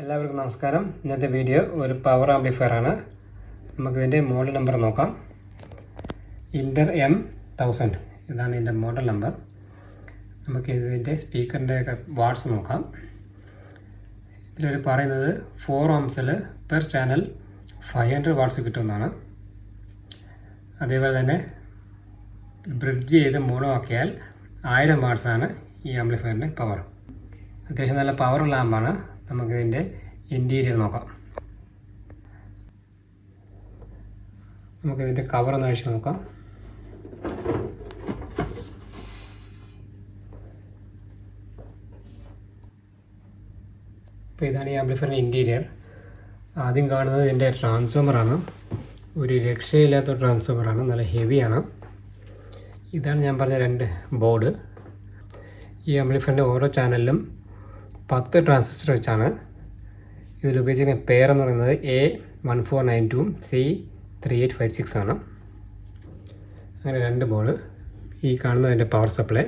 എല്ലാവർക്കും നമസ്കാരം. ഇന്നത്തെ വീഡിയോ ഒരു പവർ ആംപ്ലിഫയർ ആണ്. നമുക്കിതിന്റെ മോഡൽ നമ്പർ നോക്കാം. ഇന്റർ എം തൗസൻഡ് ഇതാണ് ഇതിന്റെ മോഡൽ നമ്പർ നമുക്ക് ഇതിന്റെ സ്പീക്കറിന്റെ ഒക്കെ വാട്ട്സ് നോക്കാം. ഇതിലൊരു പറയുന്നത് four ഓംസിൽ per channel five hundred watts കിട്ടുമെന്നാണ്. അതേപോലെ തന്നെ ബ്രിഡ്ജ് ചെയ്ത് മോണോ ആയിരം വാട്സാണ് ഈ ആംപ്ലിഫയറിന്റെ പവർ അത്യാവശ്യം നല്ല പവറുള്ള ആമ്പാണ് നമുക്കിതിന്റെ ഇന്റീരിയർ നോക്കാം. നമുക്കിതിന്റെ കവർ ഒന്ന് അഴിച്ച് നോക്കാം. അപ്പോൾ ഇതാണ് ഈ ആംപ്ലിഫയറിന്റെ ഇന്റീരിയർ ആദ്യം കാണുന്നത് ഇതിന്റെ ട്രാൻസ്ഫോമറാണ് ഒരു രക്ഷയില്ലാത്ത ട്രാൻസ്ഫോമറാണ് നല്ല ഹെവിയാണ് ഇതാണ് ഞാൻ പറഞ്ഞ രണ്ട് ബോർഡ് ഈ ആംപ്ലിഫയറിന്റെ ഓരോ ചാനലിലും പത്ത് ട്രാൻസിസ്റ്റർ വെച്ചാണ് ഇതിൽ ഉപയോഗിച്ചിരിക്കുന്ന പേരെന്ന് പറയുന്നത് A one four nine two C three eight five six ആണ്. അങ്ങനെ രണ്ട് ബോൾ ഈ കാണുന്നതിന്റെ പവർ സപ്ലൈ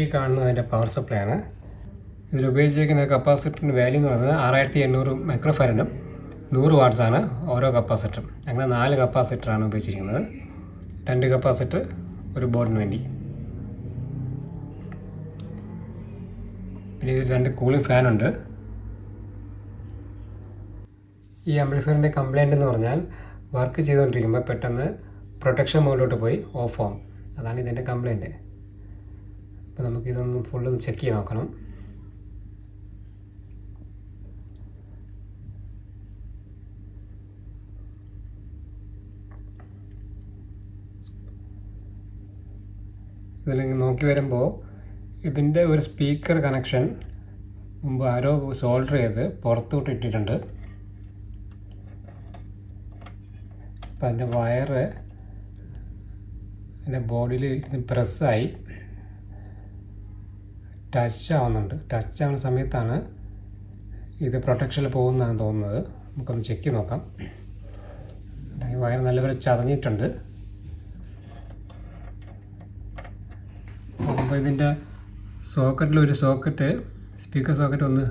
ഈ കാണുന്നതിന്റെ പവർ സപ്ലൈ ആണ്. ഇതിൽ ഉപയോഗിച്ചിരിക്കുന്ന കപ്പാസിറ്ററിന്റെ വാല്യൂ എന്ന് പറയുന്നത് ആറായിരത്തി എണ്ണൂറ് മൈക്രോഫാരനും നൂറ് വാട്ട്സാണ് ഓരോ കപ്പാസിറ്ററും. അങ്ങനെ നാല് കപ്പാസിറ്ററാണ് ഉപയോഗിച്ചിരിക്കുന്നത്. രണ്ട് കപ്പാസിറ്റർ ഒരു ബോർഡിന് വേണ്ടി. പിന്നെ ഇതിൽ രണ്ട് കൂളിംഗ് ഫാനുണ്ട്. ഈ ആംപ്ലിഫയറിന്റെ കംപ്ലൈന്റ് എന്ന് പറഞ്ഞാൽ വർക്ക് ചെയ്തുകൊണ്ടിരിക്കുമ്പോൾ പെട്ടെന്ന് പ്രൊട്ടക്ഷൻ മോഡിലോട്ട് പോയി ഓഫ് ആവും. അതാണ് ഇതിന്റെ കംപ്ലൈന്റ് അപ്പോൾ നമുക്കിതൊന്ന് ഫുള്ളൊന്ന് ചെക്ക് ചെയ്ത് നോക്കണം. ഇതിൽ നോക്കി വരുമ്പോൾ ഇതിന്റെ ഒരു സ്പീക്കർ കണക്ഷൻ മുമ്പ് ആരോ സോൾഡർ ചെയ്ത് പുറത്തോട്ട് ഇട്ടിട്ടുണ്ട്. അപ്പം അതിന്റെ വയറ് അതിന്റെ ബോഡിയിൽ പ്രസ്സായി ടച്ച് ആവുന്നുണ്ട്. ടച്ച് ആവുന്ന സമയത്താണ് ഇത് പ്രൊട്ടക്ഷനിൽ പോകുന്നതാണ് തോന്നുന്നത്. നമുക്കൊന്ന് ചെക്ക് നോക്കാം. വയർ നല്ലപോലെ ചതഞ്ഞിട്ടുണ്ട്. അപ്പോൾ ഇതിന്റെ സോക്കറ്റിൽ ഒരു സോക്കറ്റ് സ്പീക്കർ സോക്കറ്റ് ഒന്ന്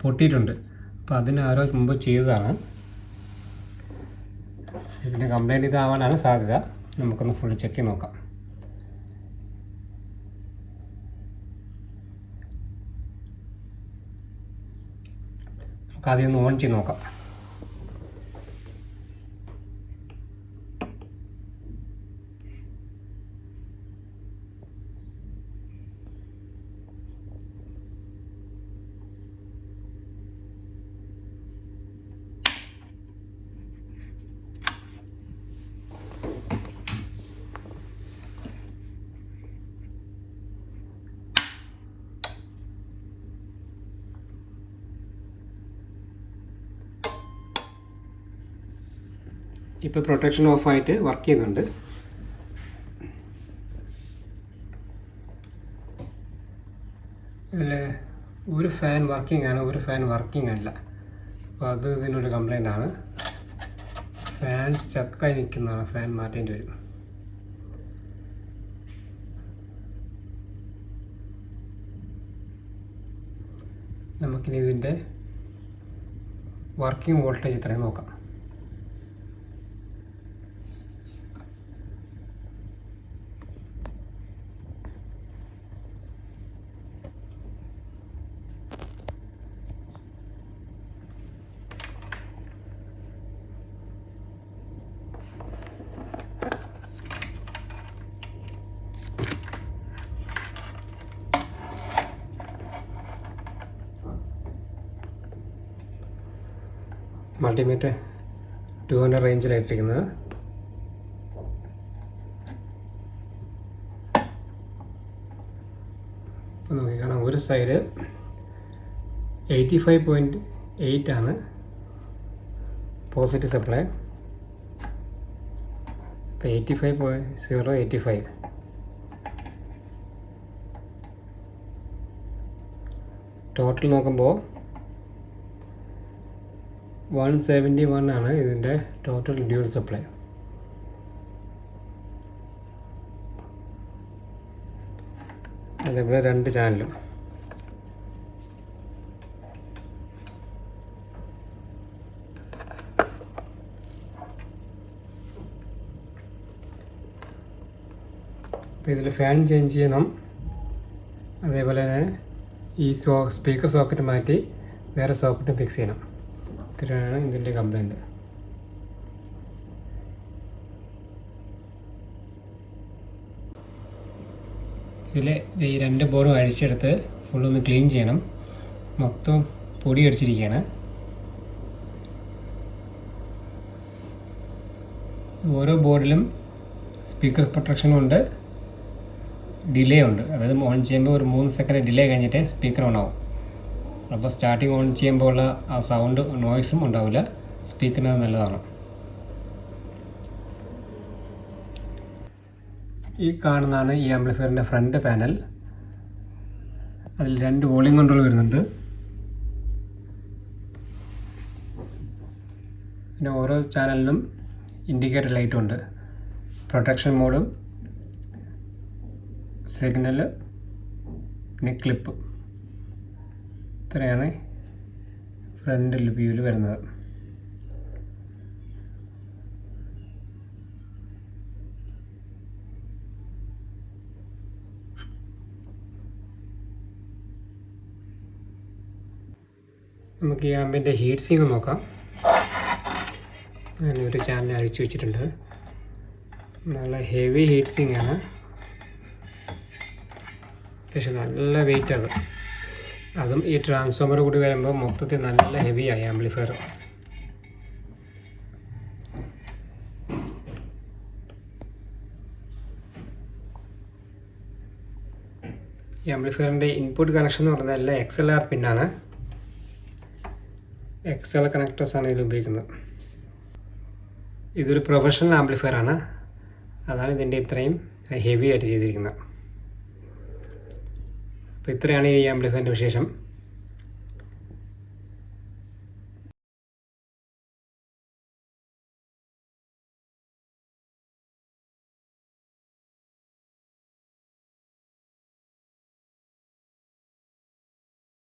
പൊട്ടിയിട്ടുണ്ട്. അപ്പോൾ അതിന് ആരോ മുമ്പ് ചെയ്തതാണ്. ഇതിന്റെ കംപ്ലൈന്റ് ഇതാവാനാണ് സാധ്യത. നമുക്കൊന്ന് ഫുൾ ചെക്ക് ചെയ്ത് നോക്കാം. നമുക്ക് ആദ്യം ഒന്ന് ഓൺ ചെയ്ത് നോക്കാം. ഇപ്പോൾ പ്രൊട്ടക്ഷൻ ഓഫായിട്ട് വർക്ക് ചെയ്യുന്നുണ്ട്. ഇതിൽ ഒരു ഫാൻ വർക്കിംഗ് ആണ് ഒരു ഫാൻ വർക്കിംഗ് അല്ല. അപ്പോൾ അത് ഇതിനൊരു കംപ്ലൈന്റ് ആണ്. ഫാൻ സ്റ്റക്കായി നിൽക്കുന്നതാണ് ഫാൻ മാറ്റേണ്ടി വരും. നമുക്കിനി ഇതിന്റെ വർക്കിംഗ് വോൾട്ടേജ് ഇത്രയും നോക്കാം. മൾട്ടിമീറ്റർ ടു ഹൺഡ്രഡ് റേഞ്ചിലായിട്ടിരിക്കുന്നത്. ഇപ്പോൾ നോക്കി കാണാം ഒരു side eighty five point eight ആണ് പോസിറ്റീവ് സപ്ലൈ. ഇപ്പോൾ eighty five point zero eighty five. Total നോക്കുമ്പോൾ വൺ സെവന്റി വൺ ആണ് ഇതിന്റെ ടോട്ടൽ ഡ്യൂൾ സപ്ലൈ അതേപോലെ രണ്ട് ചാനലും ഇതിൽ ഫാൻ ചേഞ്ച് ചെയ്യണം. അതേപോലെ തന്നെ ഈ സോ സ്പീക്കർ സോക്കറ്റ് മാറ്റി വേറെ സോക്കറ്റ് ഫിക്സ് ചെയ്യണം. ഇത്രയാണ് ഇതിന്റെ കംപ്ലൈന്റ് ഇതിൽ ഈ രണ്ട് ബോർഡും അഴിച്ചെടുത്ത് ഫുള്ളൊന്ന് ക്ലീൻ ചെയ്യണം. മൊത്തം പൊടി അടിച്ചിരിക്കുകയാണ് ഓരോ ബോർഡിലും സ്പീക്കർ പ്രൊട്ടക്ഷനും ഉണ്ട്. ഡിലേ ഉണ്ട്. അതായത് ഓൺ ചെയ്യുമ്പോൾ ഒരു മൂന്ന് സെക്കൻഡ് ഡിലേ കഴിഞ്ഞിട്ട് സ്പീക്കർ ഓൺ ആവും. അപ്പോൾ സ്റ്റാർട്ടിങ് ഓൺ ചെയ്യുമ്പോൾ ഉള്ള ആ സൗണ്ട് നോയ്സും ഉണ്ടാവില്ല. സ്പീക്കറിന് നല്ലതാണ്. ഈ കാണുന്നതാണ് ഈ ആംപ്ലിഫയറിന്റെ ഫ്രണ്ട് പാനൽ അതിൽ രണ്ട് വോളിയം കൺട്രോൾ വരുന്നുണ്ട്. പിന്നെ ഓരോ ചാനലിനും ഇൻഡിക്കേറ്റർ ലൈറ്റും ഉണ്ട്. പ്രൊട്ടക്ഷൻ മോഡും സിഗ്നൽ പിന്നെ ക്ലിപ്പ് ഇത്രയാണ് ഫ്രണ്ട് വ്യൂവിൽ വരുന്നത്. നമുക്ക് ഈ ആമ്പിന്റെ ഹീറ്റ് സിങ് നോക്കാം. ഞാനൊരു ചാനൽ അഴിച്ചു വെച്ചിട്ടുണ്ട്. നല്ല ഹെവി ഹീറ്റ് സിങ് ആണ്. അത്യാവശ്യം നല്ല വെയിറ്റ് അതും ഈ ട്രാൻസ്ഫോമർ കൂടി വരുമ്പോൾ മൊത്തത്തിൽ നല്ല ഹെവി ആയി ആംപ്ലിഫയർ ഈ ആംപ്ലിഫയറിന്റെ ഇൻപുട്ട് കണക്ഷൻ എന്ന് പറയുന്നത് എല്ലാം എക്സ് എൽ ആർ പിന്നാണ് എക്സ് എൽ കണക്ടേഴ്സാണ് ഇതിൽ ഉപയോഗിക്കുന്നത്. ഇതൊരു പ്രൊഫഷണൽ ആംപ്ലിഫയർ ആണ്. അതാണ് ഇതിന്റെ ഇത്രയും ഹെവി ആയിട്ട് ചെയ്തിരിക്കുന്നത്. അപ്പോൾ ഇത്രയാണ് ഈ ആംപ്ലിഫയറിന്റെ വിശേഷം.